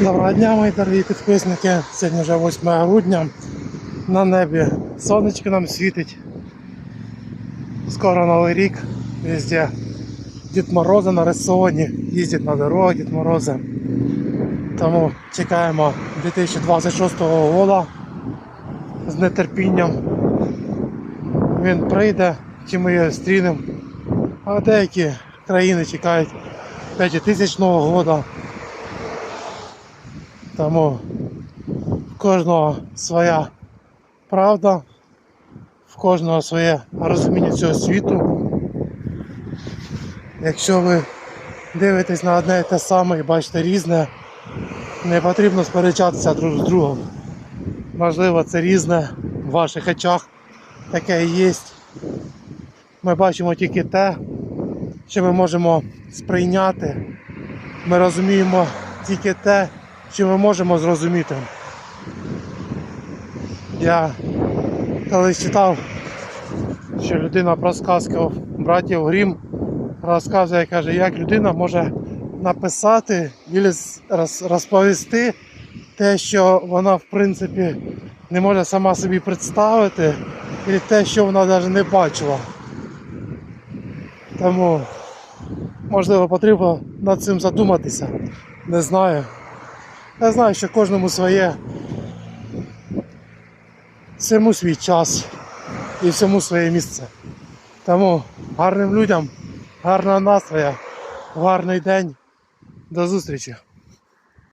Доброго дня, мої дорогі підписники. Сьогодні вже 8 грудня. На небі сонечко нам світить. Скоро Новий рік. Везде Дід Мороза нарисовані, їздять на дорогах Дід Морози. Тому чекаємо 2026 року з нетерпінням. Він прийде, чи ми його зустрінемо. А деякі країни чекають 5000 року. Тому в кожного своя правда, в кожного своє розуміння цього світу. Якщо ви дивитесь на одне і те саме і бачите різне, не потрібно сперечатися друг з другом. Можливо, це різне в ваших очах, таке і є. Ми бачимо тільки те, що ми можемо сприйняти. Ми розуміємо тільки те, що ми можемо зрозуміти. Я колись читав, що людина про сказку братів Грім розказує, каже, як людина може написати і розповісти те, що вона в принципі не може сама собі представити, і те, що вона навіть не бачила. Тому, можливо, потрібно над цим задуматися. Не знаю. Я знаю, що кожному своє. Всьому свій час і всьому своє місце. Тому гарним людям, гарного настрою, гарний день. До зустрічі!